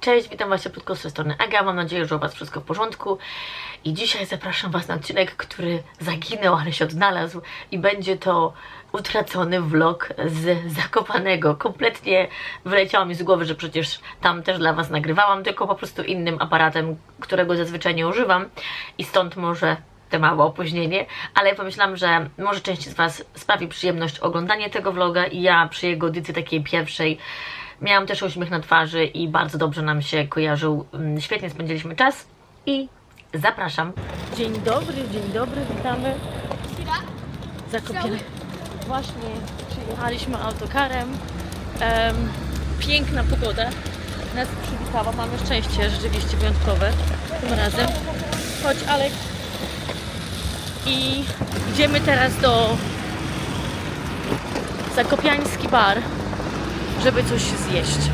Cześć, witam Was krótko z tej strony Aga, mam nadzieję, że u Was wszystko w porządku. I dzisiaj zapraszam Was na odcinek, który zaginął, ale się odnalazł. I będzie to utracony vlog z Zakopanego. Kompletnie wyleciało mi z głowy, że przecież tam też dla Was nagrywałam, tylko po prostu innym aparatem, którego zazwyczaj nie używam. I stąd może te małe opóźnienie, ale pomyślałam, że może część z Was sprawi przyjemność oglądanie tego vloga i ja przy jego edycji takiej pierwszej miałam też uśmiech na twarzy i bardzo dobrze nam się kojarzył. Mm, Świetnie spędziliśmy czas i zapraszam. Dzień dobry, dzień dobry, witamy. Zakopiony. Właśnie przyjechaliśmy autokarem. Em, piękna pogoda nas przywitała. Mamy szczęście rzeczywiście wyjątkowe tym razem. Chodź Alek. I idziemy teraz do Zakopiański Bar, żeby coś zjeść.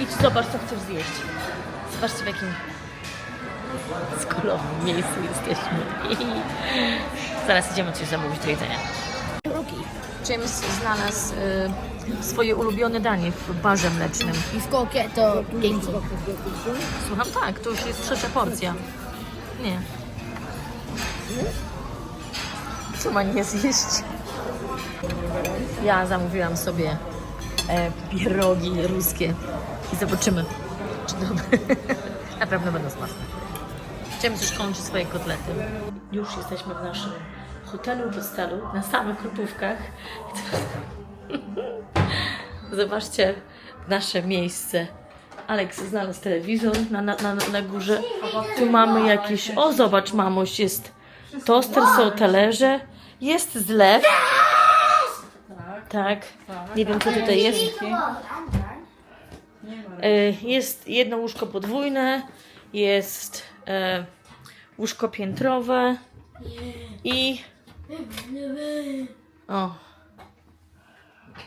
Idź zobacz, co chcesz zjeść. Zobaczcie, w jakim skolowym miejscu jesteśmy. Zaraz idziemy coś zamówić do jedzenia. James znalazł y, swoje ulubione danie w barze mlecznym. I w kokie to pięknie. Słucham, tak, to już jest trzecia porcja. Nie. Co ma nie zjeść? Ja zamówiłam sobie e, pierogi ruskie i zobaczymy, czy dobre. Na pewno będą smaczne. Chciałem już kończyć swoje kotlety. Już jesteśmy w naszym hotelu, hostelu, na samych Krupówkach. Zobaczcie nasze miejsce. Aleks znalazł telewizor na, na, na, na górze. Tu mamy jakiś. O, zobacz, mamuś, jest toster, są talerze, jest zlew. Tak. Nie wiem, co tutaj jest. E, Jest jedno łóżko podwójne, jest e, łóżko piętrowe i. O,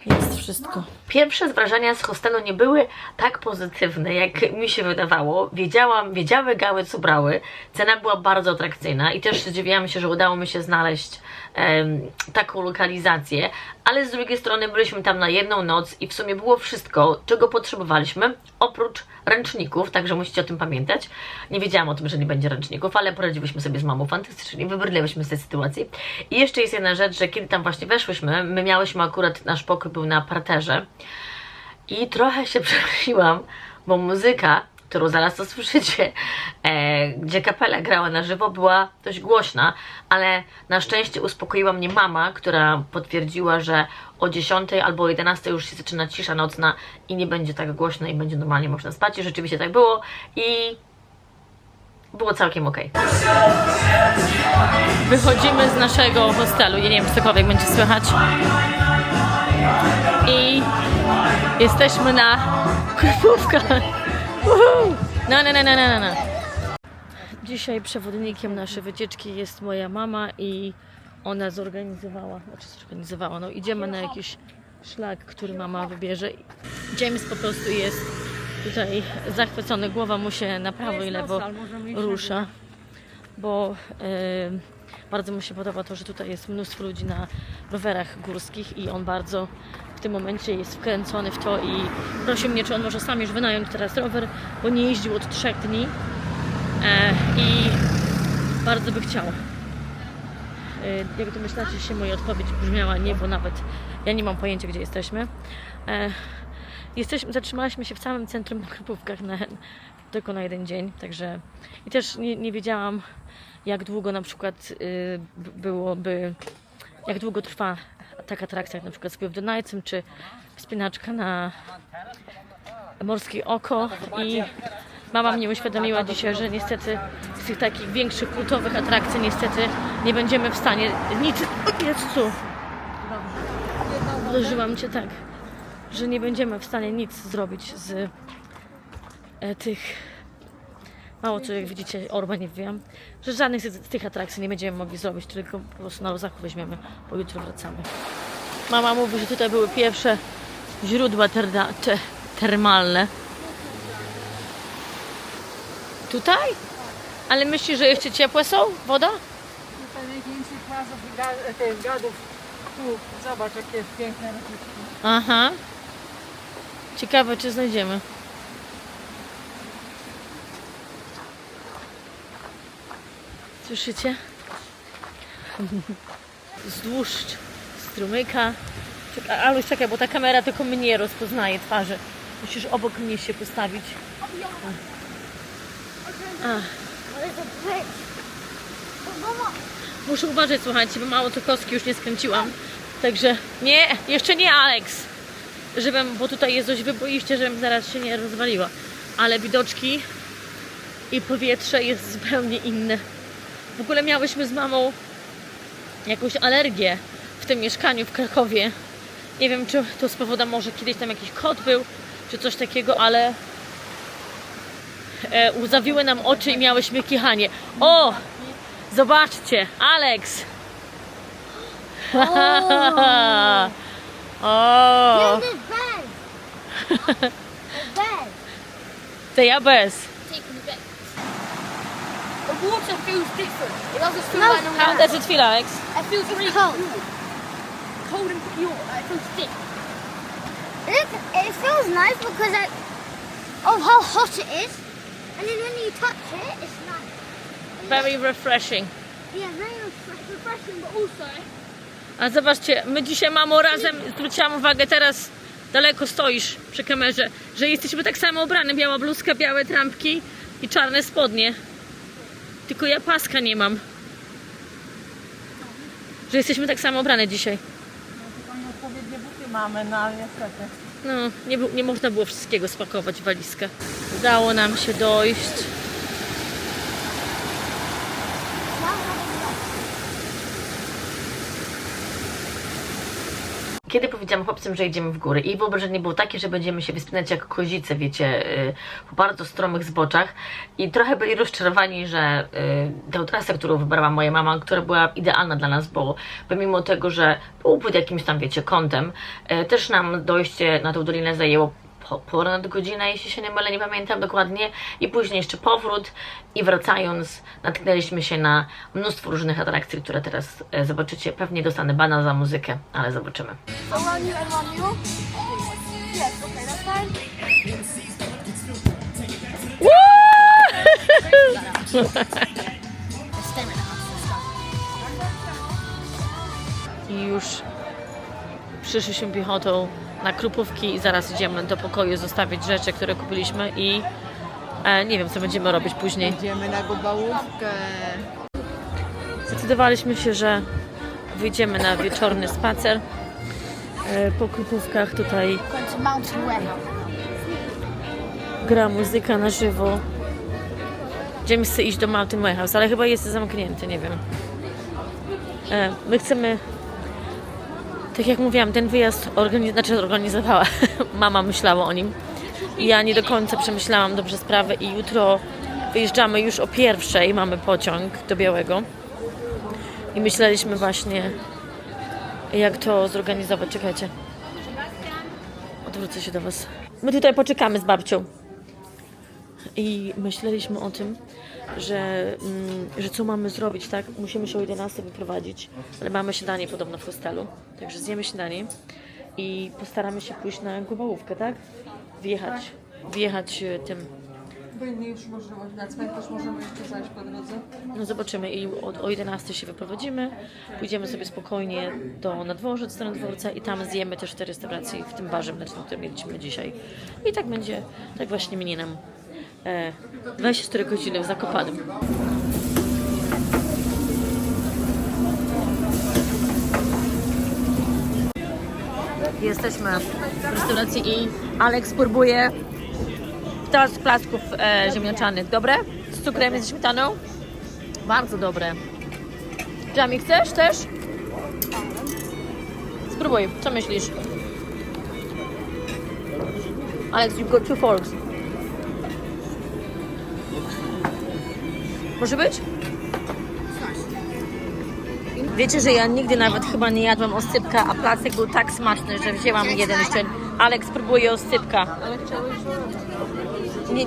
jest wszystko. Pierwsze wrażenia z hostelu nie były tak pozytywne, jak mi się wydawało. Wiedziałam, wiedziały gały, co brały. Cena była bardzo atrakcyjna i też zdziwiłam się, że udało mi się znaleźć taką lokalizację, ale z drugiej strony byliśmy tam na jedną noc i w sumie było wszystko, czego potrzebowaliśmy, oprócz ręczników, także musicie o tym pamiętać. Nie wiedziałam o tym, że nie będzie ręczników, ale poradziłyśmy sobie z mamą fantastycznie, wybrnęłyśmy z tej sytuacji. I jeszcze jest jedna rzecz, że kiedy tam właśnie weszłyśmy, my miałyśmy akurat, nasz pokój był na parterze i trochę się przeraziłam, bo muzyka, którą zaraz to słyszycie, e, gdzie kapela grała na żywo, była dość głośna, ale na szczęście uspokoiła mnie mama, która potwierdziła, że o 10 albo o 11 już się zaczyna cisza nocna i nie będzie tak głośno i będzie normalnie można spać. I rzeczywiście tak było i było całkiem ok. Wychodzimy z naszego hostelu. Ja nie wiem, czy cokolwiek będzie słychać. I jesteśmy na Krupówkach. Uhu! No, no, no, no, no, no. Dzisiaj przewodnikiem naszej wycieczki jest moja mama i ona zorganizowała, znaczy zorganizowała, no idziemy na jakiś szlak, który mama wybierze. James po prostu jest tutaj zachwycony, głowa mu się na prawo i lewo rusza, bo e, bardzo mu się podoba to, że tutaj jest mnóstwo ludzi na rowerach górskich i on bardzo tym momencie jest wkręcony w to i prosi mnie, czy on może sam już wynająć teraz rower, bo nie jeździł od trzech dni e, i bardzo by chciał. E, Jak domyślacie się, moja odpowiedź brzmiała nie, bo nawet ja nie mam pojęcia, gdzie jesteśmy. E, Jesteśmy, zatrzymaliśmy się w samym centrum na Krupówkach na, tylko na jeden dzień, także i też nie, nie wiedziałam, jak długo na przykład y, byłoby, jak długo trwa taka atrakcja, jak na przykład do Najcem, czy wspinaczka na Morskie Oko. I mama mnie uświadomiła dzisiaj, że niestety z tych takich większych kultowych atrakcji niestety nie będziemy w stanie. Nic, o Jezu, uderzyłam Cię tak, że nie będziemy w stanie nic zrobić z e, tych mało co jak widzicie orba nie wiem, że żadnych z, z tych atrakcji nie będziemy mogli zrobić, tylko po prostu na luzaku weźmiemy, bo jutro wracamy. Mama mówi, że tutaj były pierwsze źródła terda, te, termalne. Tutaj? Ale myślisz, że jeszcze ciepłe są? Woda? Tutaj najwięcej płazów ga- tych gadów. Tu, zobacz jakie piękne rakietki. Aha. Ciekawe, czy znajdziemy. Słyszycie? Wzdłuż strumyka. Aluś, czekaj, bo ta kamera tylko mnie rozpoznaje twarzy. Musisz obok mnie się postawić. A. Muszę uważać, słuchajcie, bo mało co kostki już nie skręciłam. Także nie, jeszcze nie Alex. Żebym, bo tutaj jest dość wyboiście, żebym zaraz się nie rozwaliła. Ale widoczki i powietrze jest zupełnie inne. W ogóle miałyśmy z mamą jakąś alergię w tym mieszkaniu w Krakowie. Nie wiem, czy to z powodu może kiedyś tam jakiś kot był, czy coś takiego, ale e, uzawiły nam oczy i miałyśmy kichanie. O! Zobaczcie, Alex! o! To ja bez. Taking the bed. The water feels different. It doesn't feel No. like normal How water. does it feel, Alex? It feels really cold. cold. Cold and pure. Like, it feels thick. It, it feels nice because I, of how hot it is. And then when you touch it, it's nice. Very refreshing. Yeah, very refresh- refreshing, but also A zobaczcie, my dzisiaj mamo razem, zwróciłam uwagę teraz, daleko stoisz przy kamerze, że jesteśmy tak samo ubrane, biała bluzka, białe trampki i czarne spodnie. Tylko ja paska nie mam. Że jesteśmy tak samo ubrane dzisiaj. Tylko nieodpowiednie buty mamy, no ale niestety. No, nie, nie można było wszystkiego spakować w walizkę. Udało nam się dojść. Kiedy powiedziałam chłopcom, że idziemy w góry? I wyobrażenie było takie, że będziemy się wspinać jak kozice, wiecie, y, po bardzo stromych zboczach. I trochę byli rozczarowani, że y, tę trasę, którą wybrała moja mama, która była idealna dla nas, bo pomimo tego, że był pod jakimś tam, wiecie, kątem, y, też nam dojście na tą dolinę zajęło ponad godzinę, jeśli się nie mylę, nie pamiętam dokładnie. I później jeszcze powrót i wracając natknęliśmy się na mnóstwo różnych atrakcji, które teraz e, zobaczycie. Pewnie dostanę bana za muzykę, ale zobaczymy. I już przyszliśmy piechotą na Krupówki i zaraz idziemy do pokoju zostawić rzeczy, które kupiliśmy i e, nie wiem, co będziemy robić później. Idziemy na gubałówkę. Zdecydowaliśmy się, że wyjdziemy na wieczorny spacer e, po Krupówkach. Tutaj gra muzyka na żywo. James chce iść do Mountain Warehouse, ale chyba jest zamknięty, nie wiem. E, My chcemy, tak jak mówiłam, ten wyjazd organiz- znaczy organizowała. Mama myślała o nim. Ja nie do końca przemyślałam dobrze sprawę i jutro wyjeżdżamy już o pierwszej, mamy pociąg do Białego. I myśleliśmy właśnie, jak to zorganizować. Czekajcie. Odwrócę się do Was. My tutaj poczekamy z babcią. I myśleliśmy o tym, że, mm, że co mamy zrobić, tak? Musimy się o 11 wyprowadzić, ale mamy śniadanie podobno w hostelu, także zjemy śniadanie i postaramy się pójść na głowałówkę, tak? Wjechać, wjechać e, tym, Będzie już możliwość na cmentarz, możemy jeszcze zajść po drodze. no zobaczymy i o, o 11 się wyprowadzimy, pójdziemy sobie spokojnie do nadworza, do strony dworca i tam zjemy też w tej restauracji, w tym barze mlecznym, który mieliśmy dzisiaj. I tak będzie, tak właśnie minie nam 24 godziny w Zakopanem. Jesteśmy w restauracji i Alex próbuje teraz placków e, ziemniaczanych. Dobre? Z cukrem i ze śmietaną? Bardzo dobre. Jamie, chcesz też? Spróbuj, co myślisz? Alex, you've got two forks. Może być? Wiecie, że ja nigdy nawet chyba nie jadłam oscypka, a placek był tak smaczny, że wzięłam jeden jeszcze. Alex próbuje oscypka. Nie.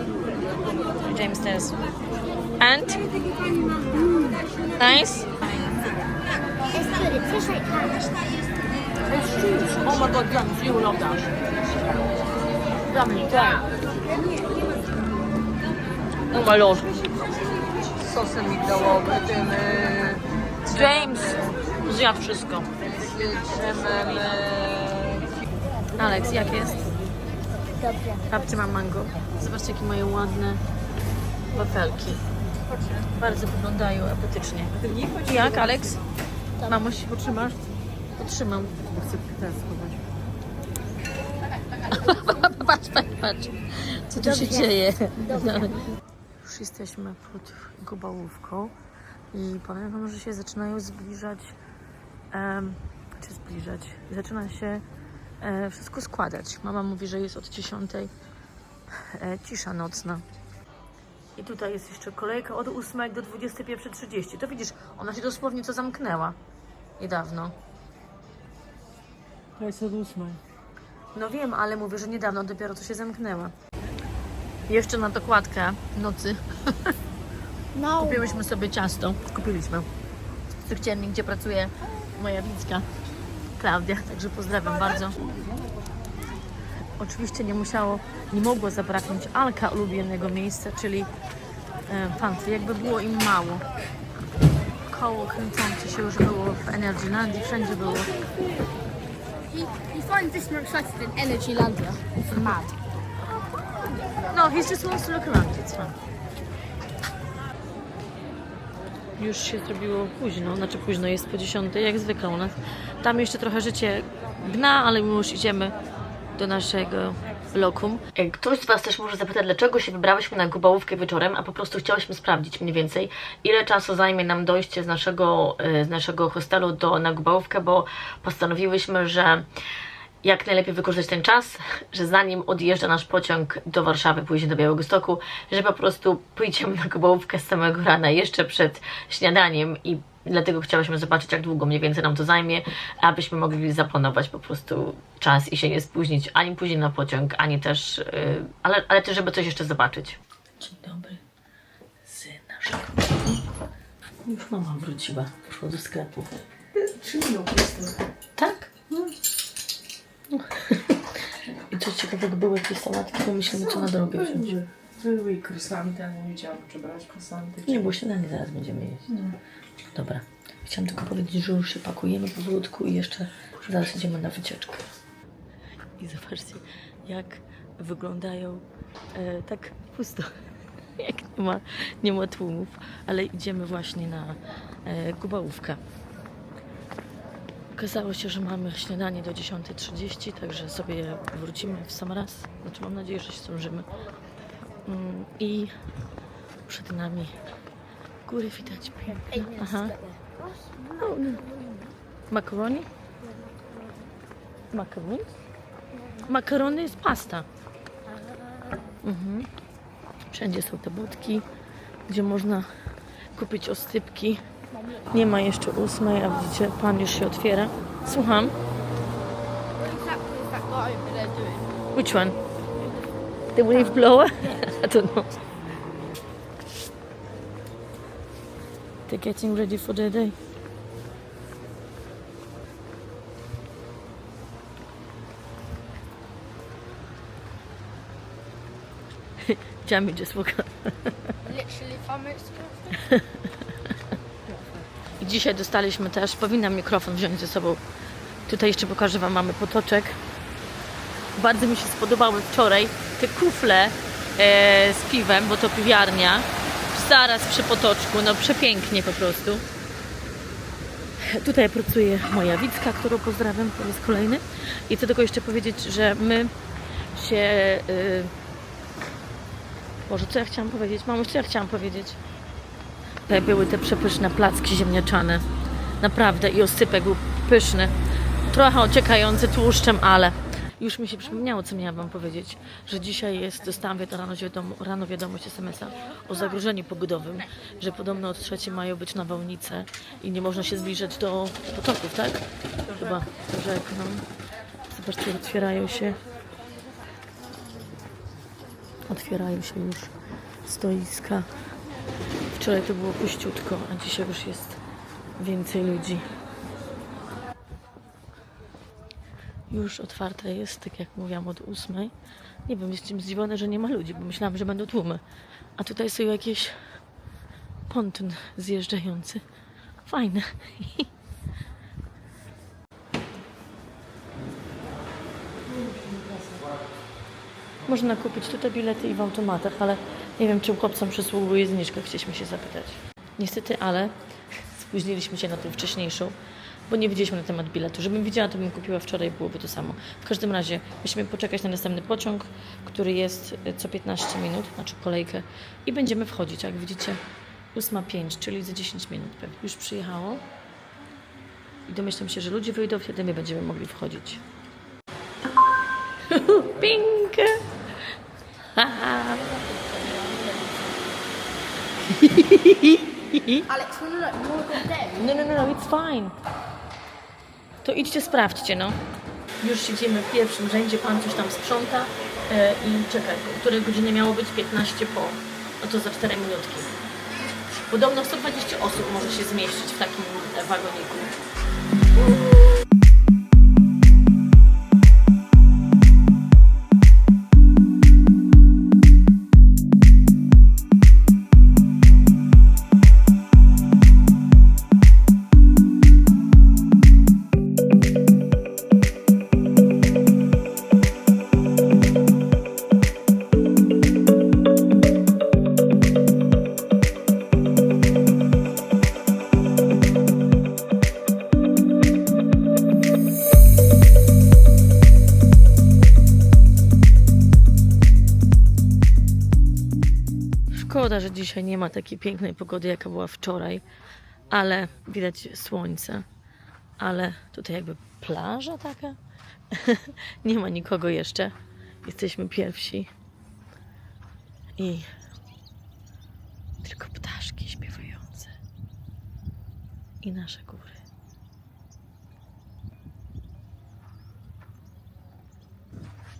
James też. And? Nice? Oh my god, James, you love that. James, try. Oh my lord. Sosem migdałowym, tym e, James zjadł wszystko. drzemem. E, Alex, jak jest? Dobrze. Babcia ma mango. Zobaczcie, jakie mają ładne wafelki. Bardzo wyglądają apetycznie. Jak, Alex? Mamuś, potrzymasz? Potrzymam. chcę teraz schować. patrz, patrz, patrz. Co tu się dzieje? Dobrze. Już jesteśmy pod Gubałówką i powiem wam, że się zaczynają zbliżać, em, czy zbliżać, zaczyna się e, wszystko składać. Mama mówi, że jest od 10 e, cisza nocna. I tutaj jest jeszcze kolejka od 8 do 21.30. To widzisz, ona się dosłownie co zamknęła niedawno. To jest od ósmej. No wiem, ale mówię, że niedawno dopiero co się zamknęła. Jeszcze na dokładkę nocy No. kupiłyśmy sobie ciasto. Kupiliśmy. W cukierni, gdzie pracuje moja widzka Klaudia, także pozdrawiam bardzo. Oczywiście nie musiało, nie mogło zabraknąć Alka ulubionego miejsca, czyli e, Fanty. Jakby było im mało. Koło kręcące się już było w Energylandii, wszędzie było. He, he finds this more exciting than Energylandia. It's mad. No, he just wants to look around, it's fine. Już się zrobiło późno, znaczy późno jest po 10, jak zwykle u nas. Tam jeszcze trochę życie gna, ale my już idziemy do naszego lokum. Ktoś z Was też może zapytać, dlaczego się wybrałyśmy na Gubałówkę wieczorem, a po prostu chciałyśmy sprawdzić mniej więcej, ile czasu zajmie nam dojście z naszego, e, z naszego hostelu do, na Gubałówkę, bo postanowiłyśmy, że jak najlepiej wykorzystać ten czas, że zanim odjeżdża nasz pociąg do Warszawy, później do Białegostoku, że po prostu pójdziemy na Gubałówkę z samego rana, jeszcze przed śniadaniem i dlatego chciałyśmy zobaczyć, jak długo mniej więcej nam to zajmie, abyśmy mogli zaplanować po prostu czas i się nie spóźnić ani później na pociąg, ani też, yy, ale, ale też, żeby coś jeszcze zobaczyć. Dzień dobry z naszego Już mama wróciła, poszła do sklepu. Trzy minuty jestem. Tak? I coś ciekawego było jakieś sałatki, bo myślimy co na drogę wziąć. Były i krosanty, ale nie wiedziałam, czy brać krosanty. Nie, bo śniadanie zaraz będziemy jeść. Dobra. Chciałam tylko powiedzieć, że już się pakujemy powolutku i jeszcze zaraz idziemy na wycieczkę. I zobaczcie, jak wyglądają e, tak pusto. Jak nie ma, nie ma tłumów, ale idziemy właśnie na e, Gubałówkę. Okazało się, że mamy śniadanie do 10.30, także sobie wrócimy w sam raz. Znaczy mam nadzieję, że się zdążymy. Mm, I przed nami góry widać piękne. Aha. Oh, no. Macaroni? Macaroni? Makarony jest pasta. Mhm. Wszędzie są te budki, gdzie można kupić ostypki. Nie ma jeszcze ósmej, a widzicie, pan już się otwiera. Słucham. Which one? The wave blower? I don't know. They're getting ready for their day. Jamie just woke up. Literally five minutes ago. Dzisiaj dostaliśmy też, powinnam mikrofon wziąć ze sobą. Tutaj jeszcze pokażę Wam, mamy potoczek. Bardzo mi się spodobały wczoraj te kufle e, z piwem, bo to piwiarnia. Zaraz przy potoczku, no przepięknie po prostu. Tutaj pracuje moja Wicka, którą pozdrawiam po raz kolejny. I chcę tylko jeszcze powiedzieć, że my się... Y... Boże, co ja chciałam powiedzieć? Mamo, co ja chciałam powiedzieć? Tutaj były te przepyszne placki ziemniaczane. Naprawdę. I osypek był pyszny. Trochę ociekający tłuszczem, ale już mi się przypomniało, co miałam Wam powiedzieć, że dzisiaj jest, dostałam rano, wiadomo, rano wiadomość SMS-a o zagrożeniu pogodowym, że podobno od trzeciej mają być nawałnice i nie można się zbliżać do potoków, tak? Chyba rzek, no. Zobaczcie, otwierają się otwierają się już stoiska. Wczoraj to było puściutko, a dzisiaj już jest więcej ludzi. Już otwarte jest, tak jak mówiłam, od ósmej. Nie wiem, jestem zdziwiona, że nie ma ludzi, bo myślałam, że będą tłumy. A tutaj są jakieś ponton zjeżdżający. Fajne. Można kupić tutaj bilety i w automatach, ale nie wiem, czy chłopcom przysługuje zniżka, chcieliśmy się zapytać. Niestety, ale spóźniliśmy się na tę wcześniejszą, bo nie wiedzieliśmy na temat biletu. Żebym widziała, to bym kupiła wczoraj, byłoby to samo. W każdym razie musimy poczekać na następny pociąg, który jest e, co 15 minut, znaczy kolejkę i będziemy wchodzić. Jak widzicie, 8.05, czyli za 10 minut pewnie. Już przyjechało i domyślam się, że ludzie wyjdą, wtedy my będziemy mogli wchodzić. Pink! Alex, no, no, no? No, no, no, no, it's fine. To idźcie, sprawdźcie, no. Już siedzimy w pierwszym rzędzie, pan coś tam sprząta e, i czekaj, której godzinie miało być 15 po. No to za 4 minutki. Podobno 120 osób może się zmieścić w takim wagoniku. Dzisiaj nie ma takiej pięknej pogody, jaka była wczoraj, ale widać słońce. Ale tutaj jakby plaża taka. nie ma nikogo jeszcze. Jesteśmy pierwsi. I tylko ptaszki śpiewające. I nasze góry.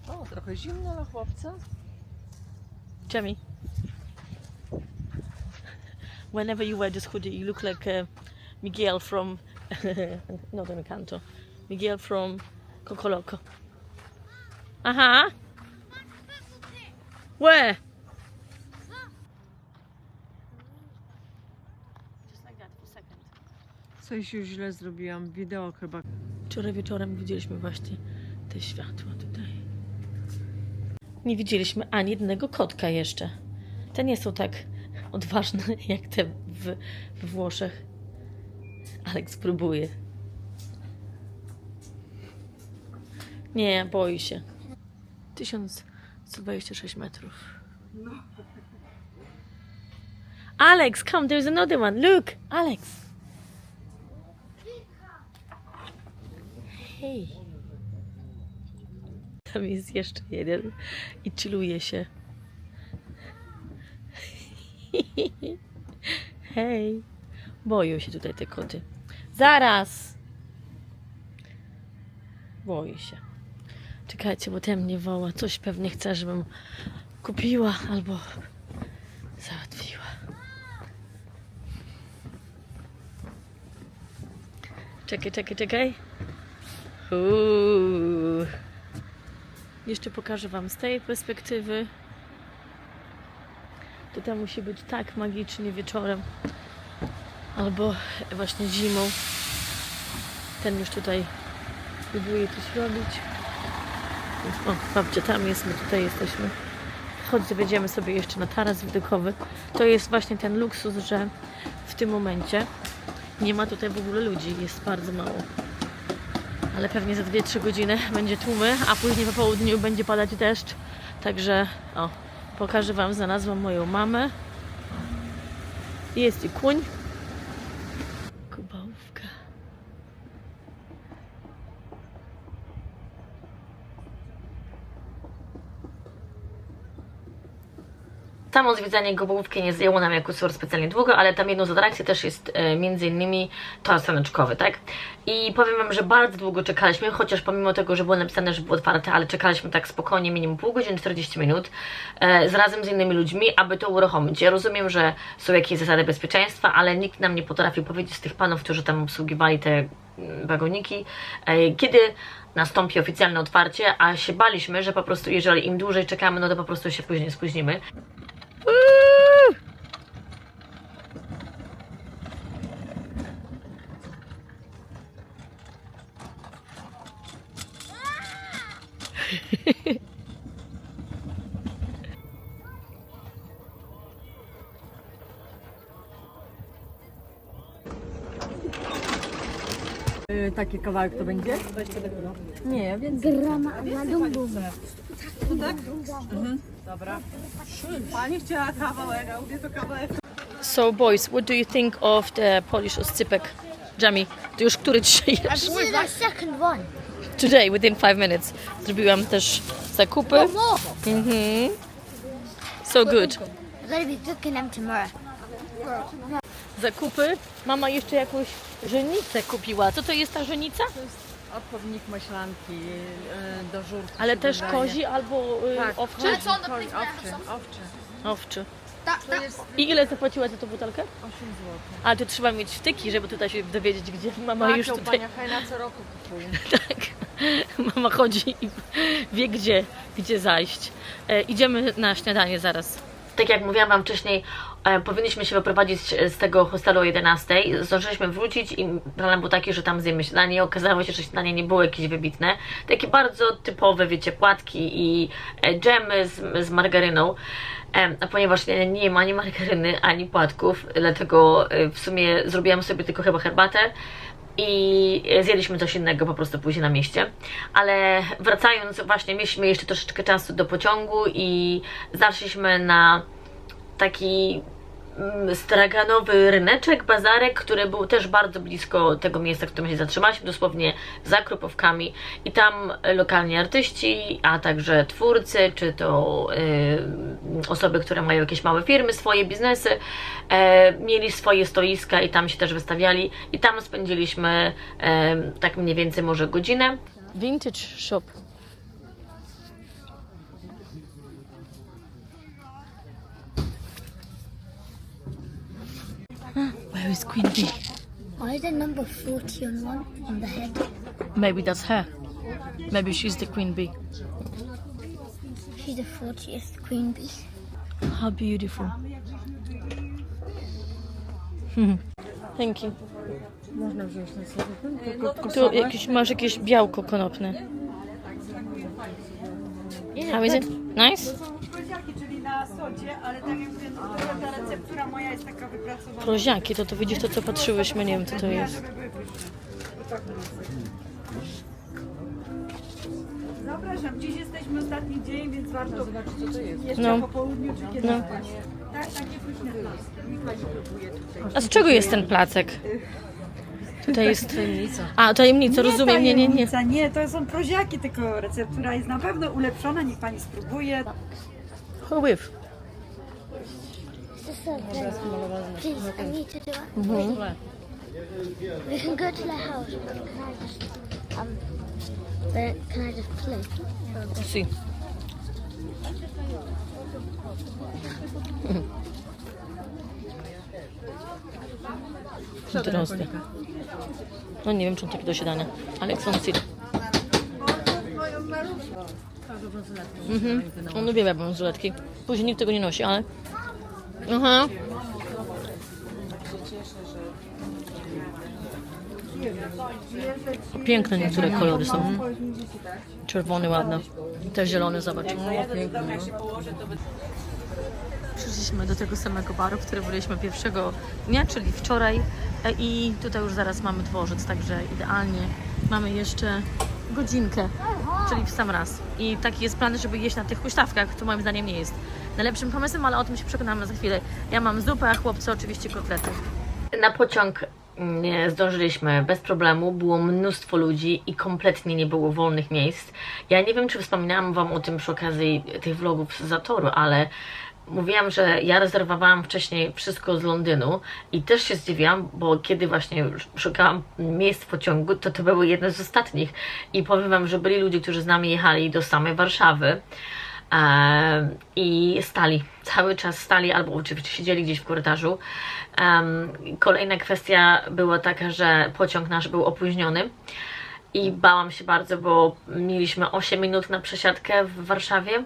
O, trochę zimno na chłopca. Jamie. Whenever you wear this hoodie, you look like uh, Miguel from not Encanto. Miguel from Cocoloco. Where? For a second. Coś już źle zrobiłam. Wideo chyba. Wczoraj wieczorem widzieliśmy właśnie te światła tutaj. Nie widzieliśmy ani jednego kotka jeszcze. Te nie są tak odważne jak te w, w Włoszech. Aleks próbuje. Nie, boi się. 1126 metrów. Alex, come, there's another one. Look, Alex. Hej. Tam jest jeszcze jeden i chilluje się. Hej. Boją się tutaj te koty. Zaraz. Boję się. Czekajcie, bo ten mnie woła. Coś pewnie chce, żebym kupiła albo załatwiła. Czekaj, czekaj, czekaj. Uuu. Jeszcze pokażę Wam z tej perspektywy. To musi być tak magicznie wieczorem. Albo właśnie zimą. Ten już tutaj próbuje coś robić. O, babcia tam jest, my tutaj jesteśmy. Chodź, wejdziemy sobie jeszcze na taras widokowy. To jest właśnie ten luksus, że w tym momencie nie ma tutaj w ogóle ludzi. Jest bardzo mało ale pewnie za 2-3 godziny będzie tłumy, a później po południu będzie padać deszcz. Także o, pokażę Wam, znalazłam moją mamę. Jest i kuń. Samo zwiedzanie Gobołówki nie zajęło nam jako SUR specjalnie długo, ale tam jedną z atrakcji też jest e, między innymi tor saneczkowy, tak? I powiem Wam, że bardzo długo czekaliśmy, chociaż pomimo tego, że było napisane, że było otwarte, ale czekaliśmy tak spokojnie, minimum pół godziny, 40 minut, e, z razem z innymi ludźmi, aby to uruchomić. Ja rozumiem, że są jakieś zasady bezpieczeństwa, ale nikt nam nie potrafił powiedzieć z tych panów, którzy tam obsługiwali te mm, wagoniki, e, kiedy nastąpi oficjalne otwarcie, a się baliśmy, że po prostu jeżeli im dłużej czekamy, no to po prostu się później spóźnimy. Y, Taki kawałek to będzie? Nie, więc Grama na dum dum. To tak? Mhm dobra. Pani chciała kawałek, a mówię to kawałek. So boys, what do you think of the Polish oscypek? Jamie, ty już który dzisiaj jesz? This is the second one. Today, within five minutes. Zrobiłam też zakupy. More. Mhm. So good. I'm gonna be cooking them tomorrow. Zakupy. Mama jeszcze jakąś żenicę kupiła. Co to jest ta żenica? Odpowiednik maślanki y, do żurki. Ale się też dodaje. kozi albo y, Tak, owczy? kozi, kozi, owczy, owczy. Owczy. To jest I ile zapłaciła za tą butelkę? 8 zł. A tu trzeba mieć wtyki, żeby tutaj się dowiedzieć, gdzie mama Tak, już tutaj. Pania Hejna co roku kupuje. Tak. Mama chodzi i wie gdzie, gdzie zajść. E, idziemy na śniadanie zaraz. Tak jak mówiłam Wam wcześniej, powinniśmy się wyprowadzić z tego hostelu o 11. Zdążyliśmy wrócić i plan był taki, że tam zjemy śniadanie. Okazało się, że śniadanie nie było jakieś wybitne. Takie bardzo typowe, wiecie, płatki i e, dżemy z, z margaryną. A ponieważ nie, ma ani margaryny, ani płatków, dlatego e, w sumie zrobiłam sobie tylko chyba herbatę i zjedliśmy coś innego po prostu później na mieście. Ale wracając, właśnie mieliśmy jeszcze troszeczkę czasu do pociągu i zaszliśmy na taki straganowy ryneczek, bazarek, który był też bardzo blisko tego miejsca, w którym się zatrzymaliśmy, dosłownie za Krupowkami i tam lokalni artyści, a także twórcy, czy to y, osoby, które mają jakieś małe firmy, swoje biznesy, e, mieli swoje stoiska i tam się też wystawiali i tam spędziliśmy e, tak mniej więcej może godzinę. Vintage shop. Where is Queen Bee? Why is the number 40 on one on the head? Maybe that's her. Maybe she's the Queen Bee. She's the 40th queen bee. How beautiful. Thank you. Można wziąć na sobie. Tu jakieś, masz jakieś białko konopne. How is it? Nice? Na sodzie, ale tak jak mówię, no, to ta receptura moja jest taka wypracowana. Proziaki, to to widzisz to, co patrzyłyśmy, nie wiem co to jest. Zapraszam, dziś jesteśmy ostatni dzień, więc warto zobaczyć co to jest. Jeszcze No. po południu czy kiedy No. Tak, takie pyszne. A z czego jest ten placek? Tutaj jest... Tajemnica. A, tajemnica, rozumiem, nie, nie, nie. tajemnica, nie, to są proziaki, tylko receptura jest na pewno ulepszona, niech pani spróbuje. A Please, I need to do it. We can go to the house, but can I just um, but can I just play? Si. Drozdy. No nie wiem, czy on takie do siadania. Ale są sit. Mhm. On uwielbia brązoletki. Później nikt tego nie nosi, ale... Aha. Piękne niektóre kolory są. Czerwony ładny. Też zielony, zobacz. Przyszliśmy do tego samego baru, w którym byliśmy pierwszego dnia, czyli wczoraj. E, I tutaj już zaraz mamy dworzec, także idealnie. Mamy jeszcze godzinkę, czyli w sam raz. I taki jest plan, żeby jeść na tych huśtawkach, co moim zdaniem nie jest najlepszym pomysłem, ale o tym się przekonamy za chwilę. Ja mam zupę, a chłopcy oczywiście kotlety. Na pociąg nie zdążyliśmy bez problemu. Było mnóstwo ludzi i kompletnie nie było wolnych miejsc. Ja nie wiem, czy wspominałam Wam o tym przy okazji tych vlogów z Zatoru, ale mówiłam, że ja rezerwowałam wcześniej wszystko z Londynu i też się zdziwiłam, bo kiedy właśnie szukałam miejsc w pociągu, to to były jedne z ostatnich. I powiem Wam, że byli ludzie, którzy z nami jechali do samej Warszawy. I stali, cały czas stali, albo oczywiście siedzieli gdzieś w korytarzu. Kolejna kwestia była taka, że pociąg nasz był opóźniony i bałam się bardzo, bo mieliśmy 8 minut na przesiadkę w Warszawie.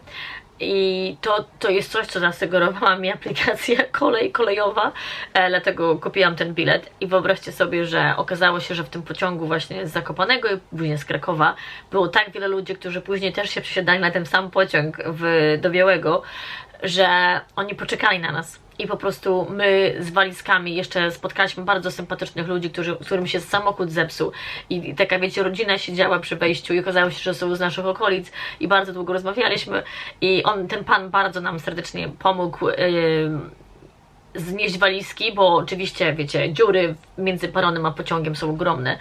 I to, to jest coś, co zasugerowała mi aplikacja kolej kolejowa, e, dlatego kupiłam ten bilet. I wyobraźcie sobie, że okazało się, że w tym pociągu właśnie z Zakopanego i później z Krakowa było tak wiele ludzi, którzy później też się przesiadali na ten sam pociąg w, do Białego, że oni poczekali na nas i po prostu my z walizkami jeszcze spotkaliśmy bardzo sympatycznych ludzi, którzy, którym się samochód zepsuł i, i taka wiecie, rodzina siedziała przy wejściu i okazało się, że są z naszych okolic i bardzo długo rozmawialiśmy i on, ten pan bardzo nam serdecznie pomógł yy, znieść walizki, bo oczywiście, wiecie, dziury między paronem a pociągiem są ogromne.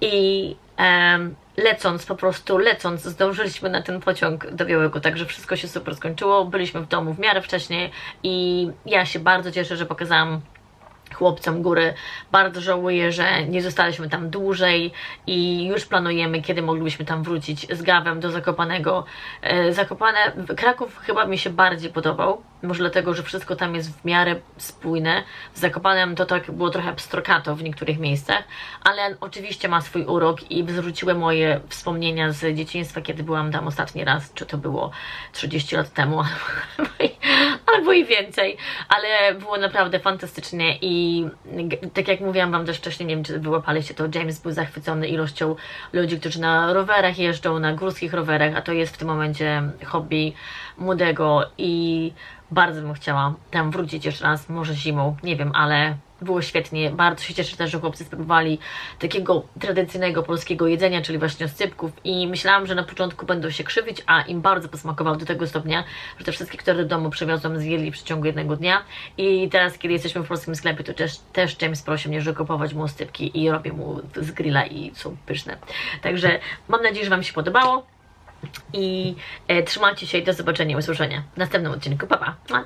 I em, lecąc, po prostu lecąc, zdążyliśmy na ten pociąg do Białego, także wszystko się super skończyło. Byliśmy w domu w miarę wcześniej i ja się bardzo cieszę, że pokazałam chłopcom góry. Bardzo żałuję, że nie zostaliśmy tam dłużej i już planujemy, kiedy moglibyśmy tam wrócić z Gawem do Zakopanego. E, Zakopane, Kraków chyba mi się bardziej podobał, może dlatego, że wszystko tam jest w miarę spójne. W Zakopanem to tak było trochę pstrokato w niektórych miejscach, ale oczywiście ma swój urok i zwróciły moje wspomnienia z dzieciństwa, kiedy byłam tam ostatni raz, czy to było 30 lat temu, albo i, więcej, ale było naprawdę fantastycznie i tak jak mówiłam Wam też wcześniej, nie wiem czy wyłapaliście to, James był zachwycony ilością ludzi, którzy na rowerach jeżdżą, na górskich rowerach, a to jest w tym momencie hobby młodego i bardzo bym chciała tam wrócić jeszcze raz, może zimą, nie wiem, ale było świetnie. Bardzo się cieszę też, że chłopcy spróbowali takiego tradycyjnego polskiego jedzenia, czyli właśnie oscypków i myślałam, że na początku będą się krzywić, a im bardzo posmakował do tego stopnia, że te wszystkie, które do domu przywiozłam, zjedli w przeciągu jednego dnia i teraz, kiedy jesteśmy w polskim sklepie, to też, też James prosi mnie, żeby kupować mu oscypki i robię mu z grilla i są pyszne. Także mam nadzieję, że Wam się podobało i e, trzymajcie się i do zobaczenia usłyszenia w następnym odcinku. Pa, pa.